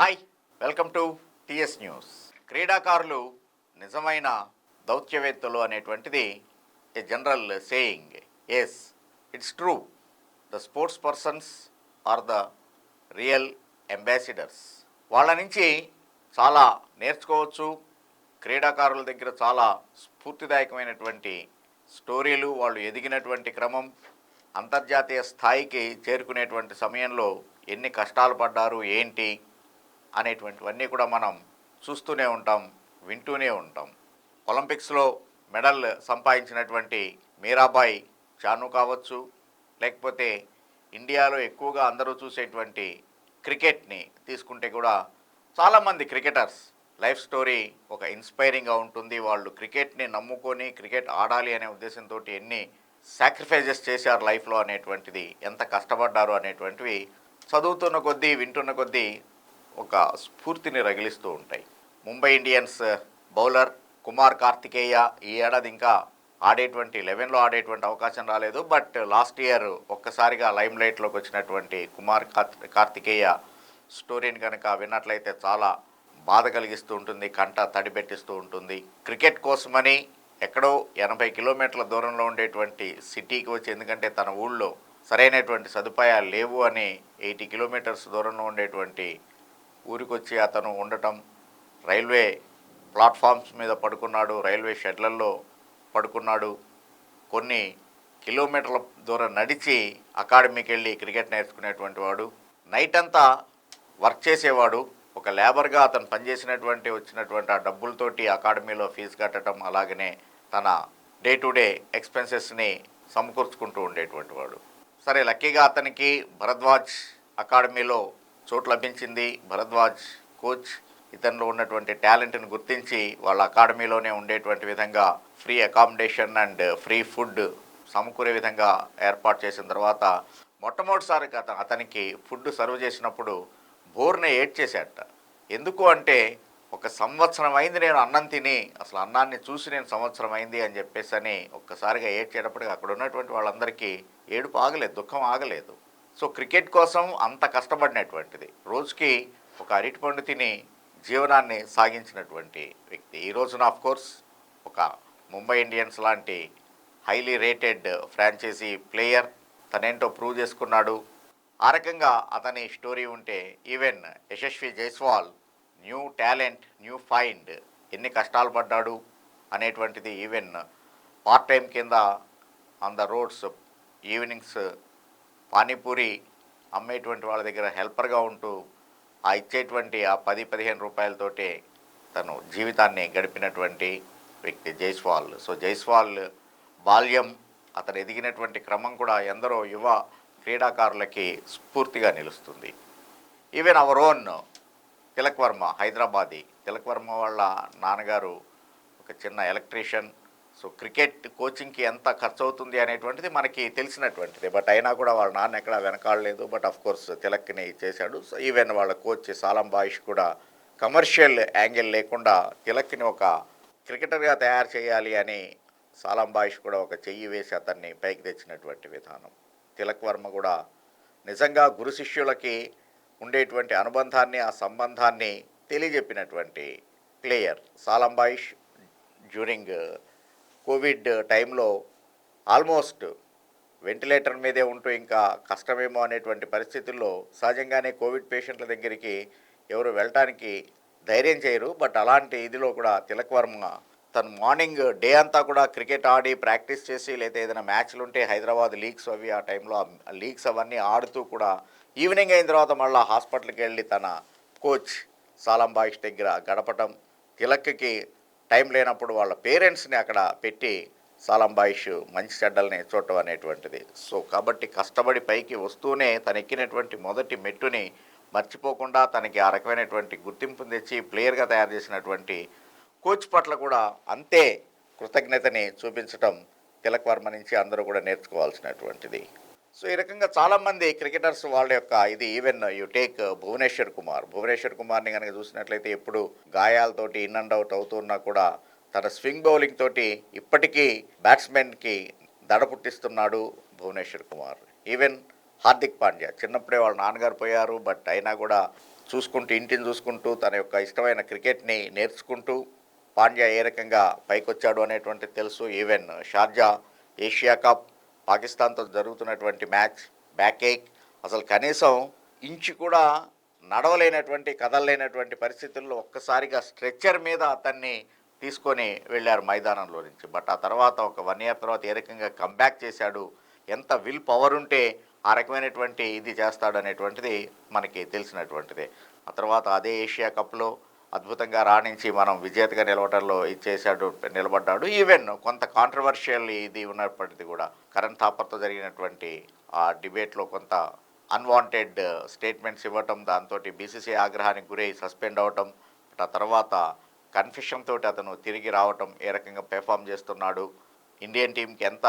Hi welcome to TS news. క్రీడాకారులు నిజమైన దౌత్యవేత్తలు అనేటువంటిది a general saying as it's true the sports persons are the real ambassadors వాళ్ళ నుంచి చాలా నేర్చుకోవచ్చు. క్రీడాకారుల దగ్గర చాలా స్ఫూర్తిదాయకమైనటువంటి స్టోరీలు వాళ్ళు ఎదిగినటువంటి క్రమం అంతర్జాతీయ స్థాయికి చేరుకునేటువంటి సమయంలో ఎన్ని కష్టాలు పడ్డారు ఏంటి అనేటువంటివన్నీ కూడా మనం చూస్తూనే ఉంటాం వింటూనే ఉంటాం. ఒలింపిక్స్లో మెడల్ సంపాదించినటువంటి మీరాబాయి చాను కావచ్చు లేకపోతే ఇండియాలో ఎక్కువగా అందరూ చూసేటువంటి క్రికెట్ని తీసుకుంటే కూడా చాలామంది క్రికెటర్స్ లైఫ్ స్టోరీ ఒక ఇన్స్పైరింగ్గా ఉంటుంది. వాళ్ళు క్రికెట్ని నమ్ముకొని క్రికెట్ ఆడాలి అనే ఉద్దేశంతో ఎన్ని సాక్రిఫైజెస్ చేశారు లైఫ్లో అనేటువంటిది ఎంత కష్టపడ్డారు అనేటువంటివి చదువుతున్న కొద్దీ వింటున్న కొద్దీ ఒక స్ఫూర్తిని రగిలిస్తూ ఉంటాయి. ముంబై ఇండియన్స్ బౌలర్ కుమార్ కార్తికేయ ఈ ఏడాది ఇంకా ఆడేటువంటి లెవెన్లో ఆడేటువంటి అవకాశం రాలేదు. బట్ లాస్ట్ ఇయర్ ఒక్కసారిగా లైమ్ లైట్లోకి వచ్చినటువంటి కుమార్ కార్తికేయ స్టోరీని కనుక విన్నట్లయితే చాలా బాధ కలిగిస్తూ ఉంటుంది కంట తడిపెట్టిస్తూ ఉంటుంది. క్రికెట్ కోసమని ఎక్కడో ఎనభై కిలోమీటర్ల దూరంలో ఉండేటువంటి సిటీకి వచ్చి ఎందుకంటే తన ఊళ్ళో సరైనటువంటి సదుపాయాలు లేవు అని ఎయిటీ కిలోమీటర్స్ దూరంలో ఉండేటువంటి ఊరికొచ్చి అతను ఉండటం రైల్వే ప్లాట్ఫామ్స్ మీద పడుకున్నాడు రైల్వే షెడ్లల్లో పడుకున్నాడు. కొన్ని కిలోమీటర్ల దూరం నడిచి అకాడమీకి వెళ్ళి క్రికెట్ నేర్చుకునేటువంటి వాడు. నైట్ అంతా వర్క్ చేసేవాడు. ఒక లేబర్గా అతను పనిచేసినటువంటి వచ్చినటువంటి ఆ డబ్బులతోటి అకాడమీలో ఫీజు కట్టడం అలాగనే తన డే టు డే ఎక్స్పెన్సెస్ని సమకూర్చుకుంటూ ఉండేటువంటి వాడు. సరే లక్కీగా అతనికి భరద్వాజ్ అకాడమీలో చోటు లభించింది. భరద్వాజ్ కోచ్ ఇతనిలో ఉన్నటువంటి టాలెంట్ని గుర్తించి వాళ్ళ అకాడమీలోనే ఉండేటువంటి విధంగా free accommodation and free food సమకూరే విధంగా ఏర్పాటు చేసిన తర్వాత మొట్టమొదటిసారిగా అత అతనికి ఫుడ్ సర్వ్ చేసినప్పుడు బోర్ని ఏడ్ చేశాట ఎందుకు అంటే ఒక సంవత్సరం అయింది నేను అన్నం తిని అసలు అన్నాన్ని చూసి నేను సంవత్సరం అయింది అని చెప్పేసి అని ఒక్కసారిగా ఏడ్చేటప్పటికి అక్కడ ఉన్నటువంటి వాళ్ళందరికీ ఏడుపు ఆగలేదు దుఃఖం ఆగలేదు. సో క్రికెట్ కోసం అంత కష్టపడినటువంటిది. రోజుకి ఒక అరటిపండు తిని జీవనాన్ని సాగించినటువంటి వ్యక్తి. ఈ రోజున ఆఫ్ కోర్స్ ఒక ముంబై ఇండియన్స్ లాంటి హైలీ రేటెడ్ ఫ్రాంచైజీ ప్లేయర్ తనేంటో ప్రూవ్ చేసుకున్నాడు. ఆ రకంగా అతని స్టోరీ ఉంటే even Yashasvi Jaiswal new talent new find ఎన్ని కష్టాలు పడ్డాడు అనేటువంటిది ఈవెన్ పార్ట్ టైం కింద on the roads evenings panipuri అమ్మేటువంటి వాళ్ళ దగ్గర హెల్పర్గా ఉంటూ ఆ ఇచ్చేటువంటి ఆ పది పదిహేను రూపాయలతోటే తను జీవితాన్ని గడిపినటువంటి వ్యక్తి జైస్వాల్. సో జైస్వాల్ బాల్యం అతను ఎదిగినటువంటి క్రమం కూడా ఎందరో యువ క్రీడాకారులకి స్ఫూర్తిగా నిలుస్తుంది. Even our own Tilak Varma Hyderabadi. Tilak Varma వాళ్ళ నాన్నగారు ఒక చిన్న ఎలక్ట్రీషియన్. సో క్రికెట్ కోచింగ్కి ఎంత ఖర్చు అవుతుంది అనేటువంటిది మనకి తెలిసినటువంటిది. బట్ అయినా కూడా వాళ్ళ నాన్న ఎక్కడ వెనకాడలేదు. బట్ అఫ్ కోర్స్ తిలక్ని చేశాడు. సో ఈవెన్ వాళ్ళ కోచ్ సాలం బాయిష్ కూడా కమర్షియల్ యాంగిల్ లేకుండా తిలక్ని ఒక క్రికెటర్గా తయారు చేయాలి అని సాలం బాయిష్ కూడా ఒక చెయ్యి వేసి అతన్ని పైకి తెచ్చినటువంటి విధానం. తిలక్ వర్మ కూడా నిజంగా గురు శిష్యులకి ఉండేటువంటి అనుబంధాన్ని ఆ సంబంధాన్ని తెలియజెప్పినటువంటి player Salam Bayash during covid టైంలో ఆల్మోస్ట్ వెంటిలేటర్ మీదే ఉంటూ ఇంకా కష్టమేమో అనేటువంటి పరిస్థితుల్లో సహజంగానే కోవిడ్ పేషెంట్ల దగ్గరికి ఎవరు వెళ్ళటానికి ధైర్యం చేయరు. బట్ అలాంటి ఇదిలో కూడా తిలక్ వర్మ తను మార్నింగ్ డే అంతా కూడా క్రికెట్ ఆడి ప్రాక్టీస్ చేసి లేదా ఏదైనా మ్యాచ్లు ఉంటే హైదరాబాద్ లీగ్స్ అవి ఆ టైంలో ఆ లీగ్స్ అవన్నీ ఆడుతూ కూడా ఈవినింగ్ అయిన తర్వాత మళ్ళీ హాస్పిటల్కి వెళ్ళి తన కోచ్ సాలంబాయిష్ దగ్గర గడపటం తిలక్కి టైం లేనప్పుడు వాళ్ళ పేరెంట్స్ని అక్కడ పెట్టి సాలంబాయిష్ మంచి చెడ్డల్ని చూడటం అనేటువంటిది. సో కాబట్టి కష్టపడి పైకి వస్తూనే తను ఎక్కినటువంటి మొదటి మెట్టుని మర్చిపోకుండా తనకి ఆ రకమైనటువంటి గుర్తింపుని తెచ్చి ప్లేయర్గా తయారు చేసినటువంటి కోచ్ పట్ల కూడా అంతే కృతజ్ఞతని చూపించటం తిలక్ వర్మ నుంచి అందరూ కూడా నేర్చుకోవాల్సినటువంటిది. సో ఈ రకంగా చాలామంది క్రికెటర్స్ వాళ్ళ యొక్క ఇది even you take Bhuvneshwar Kumar. Bhuvneshwar కుమార్ని కనుక చూసినట్లయితే ఎప్పుడు గాయాలతోటి ఇన్ అండ్ అవుట్ అవుతున్నా కూడా తన స్వింగ్ బౌలింగ్ తోటి ఇప్పటికీ బ్యాట్స్మెన్కి దడ పుట్టిస్తున్నాడు భువనేశ్వర్ కుమార్. ఈవెన్ హార్దిక్ పాండ్యా చిన్నప్పుడే వాళ్ళ నాన్నగారు పోయారు బట్ అయినా కూడా చూసుకుంటూ ఇంటిని చూసుకుంటూ తన యొక్క ఇష్టమైన క్రికెట్ని నేర్చుకుంటూ పాండ్యా ఏ రకంగా పైకొచ్చాడు అనేటువంటిది తెలుసు. ఈవెన్ షార్జా ఏషియా కప్ పాకిస్తాన్తో జరుగుతున్నటువంటి మ్యాచ్ బ్యాకేక్ అసలు కనీసం ఇంచు కూడా నడవలేనటువంటి కదలలేనటువంటి పరిస్థితుల్లో ఒక్కసారిగా స్ట్రెచ్చర్ మీద అతన్ని తీసుకొని వెళ్ళారు మైదానంలో నుంచి. బట్ ఆ తర్వాత ఒక వన్ ఇయర్ తర్వాత ఏ రకంగా కంబ్యాక్ చేశాడు ఎంత విల్ పవర్ ఉంటే ఆ రకమైనటువంటి ఇది చేస్తాడు అనేటువంటిది మనకి తెలిసినటువంటిదే. ఆ తర్వాత అదే ఏషియా కప్లో అద్భుతంగా రాణించి మనం విజేతగా నిలవటంలో ఇచ్చేసాడు నిలబడ్డాడు. ఈవెన్ కొంత కాంట్రవర్షియల్ ఇది ఉన్నప్పటికీ కూడా కరణ్ థాపర్తో జరిగినటువంటి ఆ డిబేట్లో కొంత అన్వాంటెడ్ స్టేట్మెంట్స్ ఇవ్వటం దాంతో బీసీసీ ఆగ్రహానికి గురై సస్పెండ్ అవటం ఆ తర్వాత కన్ఫ్యూషన్ తోటి అతను తిరిగి రావటం ఏ రకంగా పెర్ఫామ్ చేస్తున్నాడు ఇండియన్ టీంకి ఎంత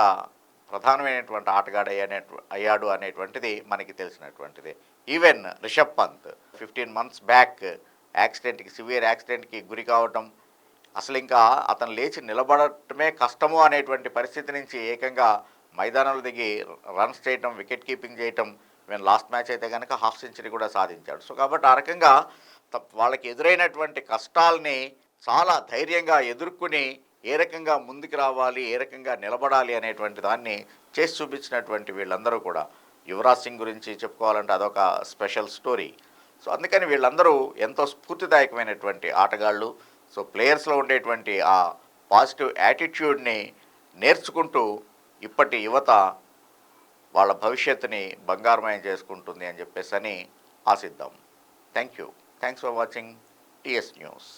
ప్రధానమైనటువంటి ఆటగాడు అనే అయ్యాడు అనేటువంటిది మనకి తెలిసినటువంటిది. Even Rishabh Pant fifteen months back యాక్సిడెంట్కి severe యాక్సిడెంట్కి గురి కావటం అసలు ఇంకా అతను లేచి నిలబడటమే కష్టము అనేటువంటి పరిస్థితి నుంచి ఏకంగా మైదానంలో దిగి రన్స్ చేయటం వికెట్ కీపింగ్ చేయటం మేము లాస్ట్ మ్యాచ్ అయితే కనుక హాఫ్ సెంచరీ కూడా సాధించాడు. సో కాబట్టి ఆ రకంగా వాళ్ళకి ఎదురైనటువంటి కష్టాల్ని చాలా ధైర్యంగా ఎదుర్కొని ఏ రకంగా ముందుకు రావాలి ఏ రకంగా నిలబడాలి అనేటువంటి దాన్ని చేసి చూపించినటువంటి వీళ్ళందరూ కూడా. యువరాజ్ సింగ్ గురించి చెప్పుకోవాలంటే అదొక స్పెషల్ స్టోరీ. సో అందుకని వీళ్ళందరూ ఎంతో స్ఫూర్తిదాయకమైనటువంటి ఆటగాళ్ళు. సో ప్లేయర్స్లో ఉండేటువంటి ఆ పాజిటివ్ యాటిట్యూడ్ని నేర్చుకుంటూ ఇప్పటి యువత వాళ్ళ భవిష్యత్తుని బంగారమయం చేసుకుంటుంది అని చెప్పేసి అని ఆశిద్దాం. Thank you thanks for watching TS news.